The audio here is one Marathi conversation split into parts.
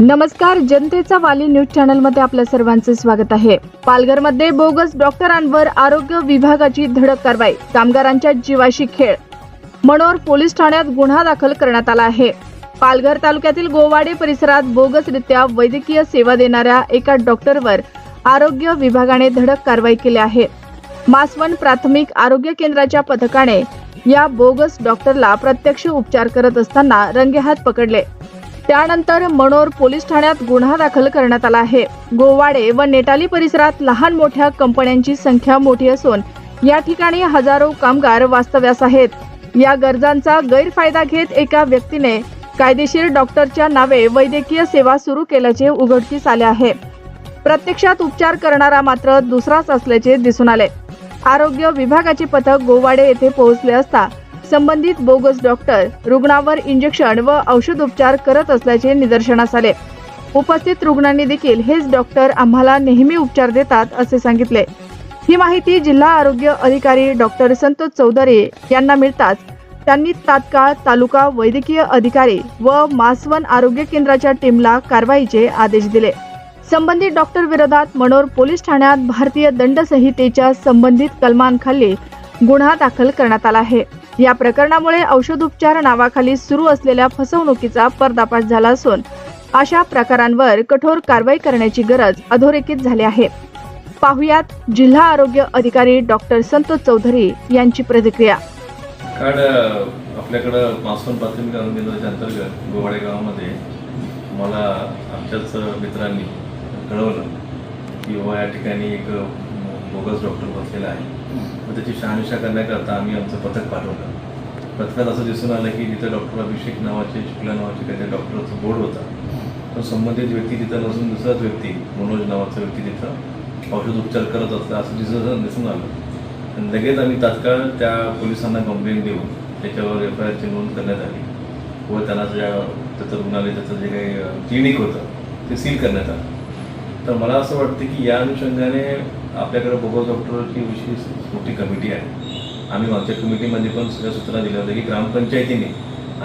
नमस्कार जनतेचा वाली न्यूज चॅनलमध्ये आपल्या सर्वांचे स्वागत आहे. पालघरमध्ये बोगस डॉक्टरांवर आरोग्य विभागाची धडक कारवाई कामगारांच्या जीवाशी खेळ. मनोर पोलीस ठाण्यात गुन्हा दाखल करण्यात आला आहे. पालघर तालुक्यातील गोवाडे परिसरात बोगसरित्या वैद्यकीय सेवा देणाऱ्या एका डॉक्टरवर आरोग्य विभागाने धडक कारवाई केली आहे. मासवन प्राथमिक आरोग्य केंद्राच्या पथकाने या बोगस डॉक्टरला प्रत्यक्ष उपचार करत असताना रंगेहात पकडले. त्यानंतर मनोर पोलीस ठाण्यात गुन्हा दाखल करण्यात आला आहे. गोवाडे व नेटाली परिसरात लहान मोठ्या कंपन्यांची संख्या मोठी असून या ठिकाणी हजारो कामगार वास्तव्यास आहेत. या गरजांचा गैरफायदा घेत एका व्यक्तीने कायदेशीर डॉक्टरच्या नावे वैद्यकीय सेवा सुरू केल्याचे उघडकीस आले आहे. प्रत्यक्षात उपचार करणारा मात्र दुसराच असल्याचे दिसून आले. आरोग्य विभागाचे पथक गोवाडे येथे पोहोचले असता संबंधित बोगस डॉक्टर रुग्णावर इंजेक्शन व औषधोपचार करत असल्याचे निदर्शनास आले. उपस्थित रुग्णांनी देखील हेच डॉक्टर आम्हाला नेहमी उपचार देतात असे सांगितले. ही माहिती जिल्हा आरोग्य अधिकारी डॉक्टर संतोष चौधरी यांना मिळताच त्यांनी तात्काळ तालुका वैद्यकीय अधिकारी व मासवन आरोग्य केंद्राच्या टीमला कारवाईचे आदेश दिले. संबंधित डॉक्टर विरोधात मनोर पोलीस ठाण्यात भारतीय दंड संहितेच्या संबंधित कलमांखाली गुन्हा दाखल करण्यात आला आहे. या प्रकरणामुळे औषधोपचार नावाखाली सुरू असलेल्या फसवणुकीचा पर्दाफाश झाला असून अशा प्रकारांवर कठोर कारवाई करण्याची गरज अधोरेखित झाली आहे. पाहुयात जिल्हा आरोग्य अधिकारी डॉक्टर संतोष चौधरी यांची प्रतिक्रिया. कारण आपल्याकडं मासवण प्राथमिक आरोग्य केंद्राच्या अंतर्गत गोवाडे गावामध्ये मला आमच्याच मित्रांनी कळवलं की बाबा या ठिकाणी एक बोगस डॉक्टर बसलेला आहे. मग त्याची शहानिशा करण्याकरता आम्ही आमचं पथक पाठवलं. पथकात असं दिसून आलं की तिथं डॉक्टर अभिषेक नावाचे शुक्ला नावाचे काहीतरी डॉक्टरचा बोर्ड होता. पण संबंधित व्यक्ती तिथं नसून दुसराच व्यक्ती मनोज नावाचा व्यक्ती तिथं औषध उपचार करत असला असं दिसून दिसून आलं. आणि लगेच आम्ही तात्काळ त्या पोलिसांना कंप्लेंट देऊन त्याच्यावर एफ आय आरची नोंद करण्यात आली. व त्यांना ज्या त्याचं रुग्णालय त्याचं जे काही क्लिनिक होतं ते सील करण्यात आलं. तर मला असं वाटतं की या अनुषंगाने आपल्याकडे बोगस डॉक्टरची विशेष मोठी कमिटी आहे. आम्ही मागच्या कमिटीमध्ये पण सगळ्या सूचना दिल्या होत्या की ग्रामपंचायतीने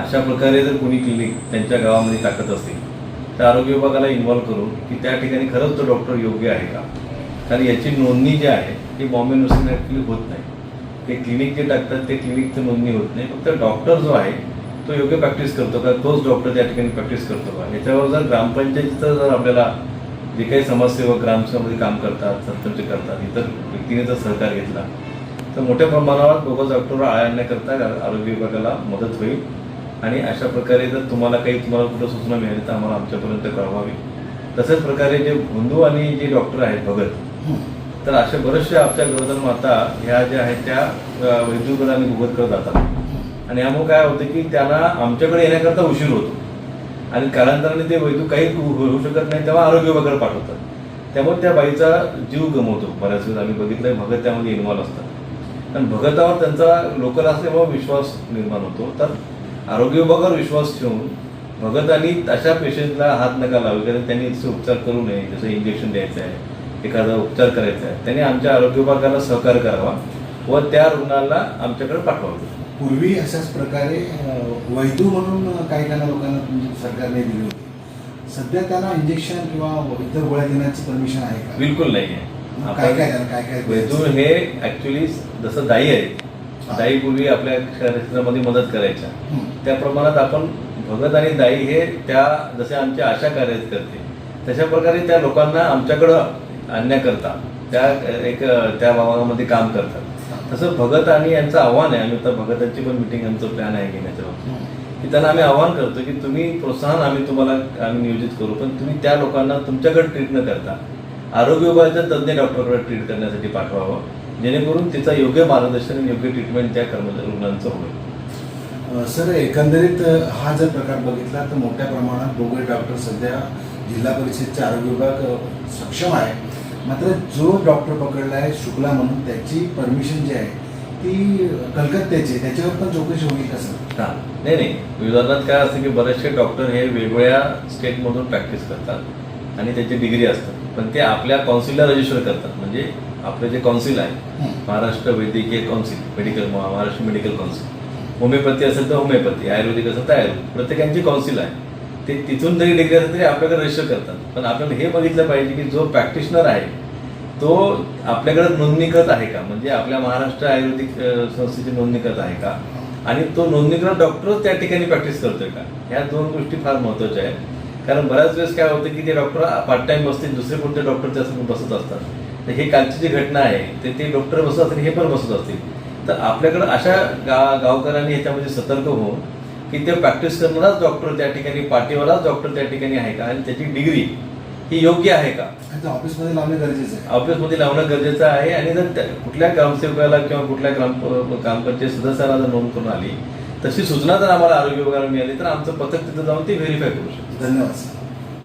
अशा प्रकारे जर कोणी क्लिनिक त्यांच्या गावामध्ये टाकत असतील तर आरोग्य विभागाला इन्व्हॉल्व करून की त्या ठिकाणी खरंच तो डॉक्टर योग्य आहे का? कारण याची नोंदणी जी आहे ती बॉम्बे नर्सिंग ॲक्च्युली होत नाही. ते क्लिनिक जे टाकतात ते क्लिनिकचं नोंदणी होत नाही. फक्त डॉक्टर जो आहे तो योग्य प्रॅक्टिस करतो का? तोच डॉक्टर त्या ठिकाणी प्रॅक्टिस करतो का? याच्यावर जर ग्रामपंचायतीचं जर आपल्याला जे काही समाजसेवक ग्रामसेवामध्ये काम करतात सरपंच करतात इतर व्यक्तीने जर सहकार घेतला तर मोठ्या प्रमाणावर बोगस डॉक्टर आळा आणण्याकरता आरोग्य विभागाला मदत होईल. आणि अशा प्रकारे जर तुम्हाला काही तुम्हाला कुठं सूचना मिळाली तर आम्हाला आमच्यापर्यंत कळवावी. तशाच प्रकारे जे बंधू आणि जे डॉक्टर आहेत भगत तर अशा बरेचशा आपल्या गरोदर माता ह्या ज्या आहेत त्या वैद्यकडे आणि भुगत करत जातात. आणि यामुळे काय होतं की त्यांना आमच्याकडे येण्याकरता उशीर होतो. आणि कालांतराने ते वैद्य काही होऊ होऊ शकत नाही तेव्हा आरोग्य वगैरे पाठवतात. त्यामुळे त्या बाईचा जीव गमवतो. बऱ्याच वेळेस आम्ही बघितलंय भगत त्यामध्ये इन्व्हॉल्व असतात. कारण भगतावर त्यांचा लोकल असल्यामुळे विश्वास निर्माण होतो. तर आरोग्य विभागावर विश्वास ठेवून भगतांनी अशा पेशंटला हात नका लावे कारण त्यांनी असे उपचार करू नये. जसं इंजेक्शन द्यायचं आहे एखादा उपचार करायचा आहे त्यांनी आमच्या आरोग्य विभागाला सहकार्य करावा व त्या रुग्णाला आमच्याकडे पाठवावं. पूर्वी अशाच प्रकारे अं, वैद्य म्हणून काही काही लोकांना सरकारने दिली होती. सध्या त्यांना इंजेक्शन किंवा इतर गोळ्या देण्याची परमिशन आहे का? बिलकुल नाही मग काय काय काय काय वैद्य हे ऍक्च्युली जसं दाई आहे. दाई पूर्वी आपल्या क्षेत्रामध्ये मदत करायच्या. त्या प्रमाणात आपण भगत आणि दाई हे त्या जसे आमच्या आशा कार्य करते तशा प्रकारे त्या लोकांना आमच्याकडं आणण्याकरता त्या एक त्या भागामध्ये काम करतात. तसं भगत आणि यांचं आव्हान आहे. आम्ही आता भगतांची पण मिटिंग आमचं प्लॅन आहे घेण्याच्या बाबतीत. की त्यांना आम्ही आव्हान करतो की तुम्ही प्रोत्साहन आम्ही तुम्हाला आम्ही नियोजित करू. पण तुम्ही त्या लोकांना तुमच्याकडे ट्रीट न करता आरोग्य विभागाच्या तज्ज्ञ डॉक्टरकडे ट्रीट करण्यासाठी पाठवावं. जेणेकरून तिचा योग्य मार्गदर्शन आणि योग्य ट्रीटमेंट त्या कर्मचारी रुग्णांचं होईल. सर एकंदरीत हा जर प्रकार बघितला तर मोठ्या प्रमाणात बोगस डॉक्टर सध्या जिल्हा परिषदचे आरोग्य विभाग सक्षम आहे मात्र जो डॉक्टर पकडला आहे शुक्ला म्हणून त्याची परमिशन जी आहे ती कलकत्त्याची. त्याच्यावर पण चौकशी होईल का सर हा. नाही नाही. विधानात काय असतं की बरेचसे डॉक्टर हे वेगवेगळ्या स्टेटमधून प्रॅक्टिस करतात आणि त्याची डिग्री असतात. पण ते आपल्या काउन्सिलला रजिस्टर करतात. म्हणजे आपलं जे काउन्सिल आहे. महाराष्ट्र वैद्यकीय council medical Maharashtra medical council homeopathy असेल तर होमिओपॅथी आयुर्वेदिक असेल तर आयुर्वेदिक. प्रत्येकांची काउन्सिल आहे. ते तिथून जरी डिग्री असेल तरी आपल्याकडे रजिस्टर करतात. पण आपल्याला हे बघितलं पाहिजे की जो प्रॅक्टिशनर आहे तो आपल्याकडे नोंदणीकृत आहे का? म्हणजे आपल्या महाराष्ट्र आयुर्वेदिक संस्थेची नोंदणीकृत आहे का? आणि तो नोंदणीकृत डॉक्टरच त्या ठिकाणी प्रॅक्टिस करतोय का? ह्या दोन गोष्टी फार महत्त्वाच्या आहेत. कारण बऱ्याच वेळेस काय होतं की ते डॉक्टर पार्ट टाइम बसतील दुसरे कोणते डॉक्टर त्यासमोर बसत असतात. तर हे कालची जी घटना आहे ते ते डॉक्टर बसत असतील हे पण बसत असतील. तर आपल्याकडं अशा गा गावकऱ्यांनी ह्याच्यामध्ये सतर्क होऊन की ते प्रॅक्टिस करणाराच डॉक्टर त्या ठिकाणी पाठीवालाच डॉक्टर त्या ठिकाणी आहे का? आणि त्याची डिग्री ही योग्य आहे का? ऑफिसमध्ये लावणे गरजेचं आहे. ऑफिसमध्ये लावणं गरजेचं आहे आणि जर त्या- कुठल्या ग्रामसेवकाला किंवा कुठल्या ग्राम ग्रामपंचायत सदस्याला जर नोंद करून आली तशी सूचना जर आम्हाला आरोग्य विभागाला मिळाली तर आमचं पथक तिथं जाऊन ती व्हेरीफाय करू शकतो. धन्यवाद